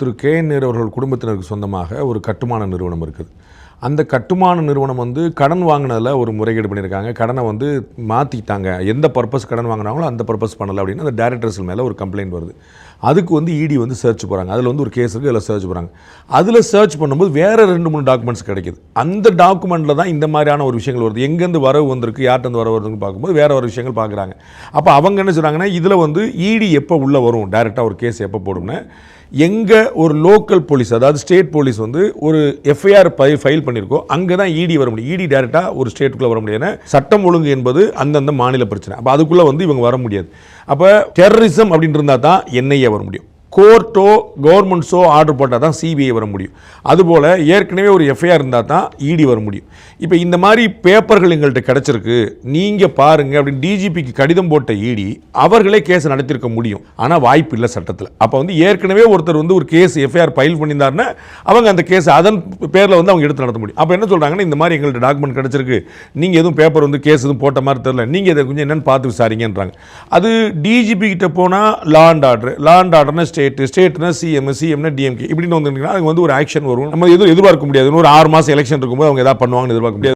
திரு K N Nehru அவர்கள் குடும்பத்தினருக்கு சொந்தமாக ஒரு கட்டுமான நிறுவனம் இருக்குது. அந்த கட்டுமான நிறுவனம் வந்து கடன் வாங்கினதில் ஒரு முறைகேடு பண்ணியிருக்காங்க. கடனை வந்து மாற்றிட்டாங்க எந்த பர்பஸ் கடன் வாங்கினாங்களோ அந்த பர்பஸ் பண்ணலை அப்படின்னு அந்த டேரக்டர்ஸ் மேலே ஒரு கம்ப்ளைண்ட் வருது. அதுக்கு வந்து இடி வந்து சர்ச் போகிறாங்க அதில் வந்து ஒரு கேஸ் இருக்குது அதில் சர்ச் போகிறாங்க அதில் சர்ச் பண்ணும்போது வேறு ரெண்டு மூணு டாக்குமெண்ட்ஸ் கிடைக்குது. அந்த டாக்குமெண்ட்டில் தான் இந்த மாதிரியான ஒரு விஷயங்கள் வருது. எங்கேருந்து வரவு வந்திருக்கு யார்கிட்ட வரவு வருதுன்னு பார்க்கும்போது வேறு ஒரு விஷயங்கள் பார்க்குறாங்க. அப்போ அவங்க என்ன சொல்கிறாங்கன்னா இதில் வந்து இடி எப்போ உள்ளே வரும்? டேரெக்டாக ஒரு கேஸ் எப்போ போடும்னா. எங்கே ஒரு லோக்கல் போலீஸ் அதாவது ஸ்டேட் போலீஸ் வந்து ஒரு எஃப்ஐஆர் ஃபைல் பண்ணியிருக்கோ அங்கே தான் இடி வர முடியும். இடி டேரெக்டாக ஒரு ஸ்டேட்டுக்குள்ளே வர முடியாது ஏன்னா சட்டம் ஒழுங்கு என்பது அந்தந்த மாநில பிரச்சனை. அப்போ அதுக்குள்ளே வந்து இவங்க வர முடியாது. அப்போ டெரரிசம் அப்படின்னு இருந்தால் தான் என்ஐஏ வர முடியும். கோர்ட்டோ கவர்மெண்ட்ஸோ ஆர்டர் போட்டால் தான் சிபிஐ வர முடியும். அதுபோல் ஏற்கனவே ஒரு எஃப்ஐஆர் இருந்தால் தான் இடி வர முடியும். இப்போ இந்த மாதிரி பேப்பர்கள் எங்கள்கிட்ட கிடச்சிருக்கு. நீங்கள் பாருங்க அப்படின்னு டிஜிபிக்கு கடிதம் போட்ட இடி அவர்களே கேஸ் நடத்திருக்க முடியும். ஆனால் வாய்ப்பு இல்லை சட்டத்தில். அப்போ வந்து ஏற்கனவே ஒருத்தர் வந்து ஒரு கேஸ் எஃப்ஐஆர் ஃபைல் பண்ணியிருந்தாருன்னா அவங்க அந்த கேஸ் அதன் பேரில் வந்து அவங்க எடுத்து நடத்த முடியும். அப்போ என்ன சொல்கிறாங்கன்னா இந்த மாதிரி எங்கள்கிட்ட டாக்குமெண்ட் கிடச்சிருக்கு. நீங்கள் எதுவும் பேப்பர் வந்து கேஸ் எதுவும் போட்ட மாதிரி தெரில நீங்கள் இதை கொஞ்சம் என்னென்னு பார்த்து விசாரிங்கன்றாங்க. அது டிஜிபி கிட்ட போனால் law and order law and ஆர்டர்னா state ஸ்டேட்னா சிஎம் சிஎம்னா டிஎம்கே இப்படின்னு வந்துருந்தீங்கன்னா அதுக்கு வந்து ஒரு ஆக்ஷன் வரும். நம்ம எதுவும் எதிர்பார்க்க முடியாது. இன்னொரு ஒரு ஆறு மாதம் எலெக்ஷன் இருக்கும்போது அவங்க எதாவது பண்ணுவாங்கன்னு எதிர்பார்க்க முடியாது.